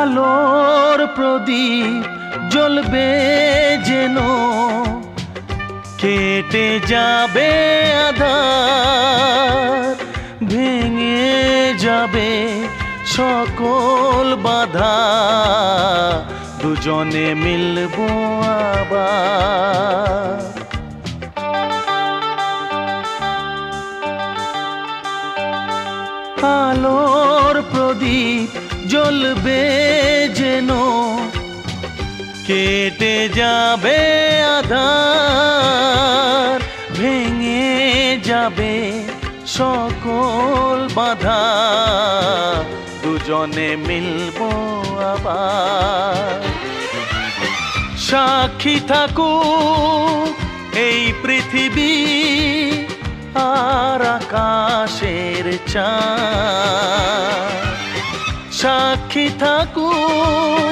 আলোর প্রদীপ জ্বলবে যেন। কেটে যাবে আধার ভেঙে যাবে সকল বাধা। দুজনে মিলবো আবার। আলোর প্রদীপ জ্বলবে যেন। কেটে যাবে আধার, ভেঙে যাবে সকল বাধা। দুজনে মিলবো আবার। সাক্ষী থাকুক এই পৃথিবী আর আকাশের চা সাক্ষী থাকুক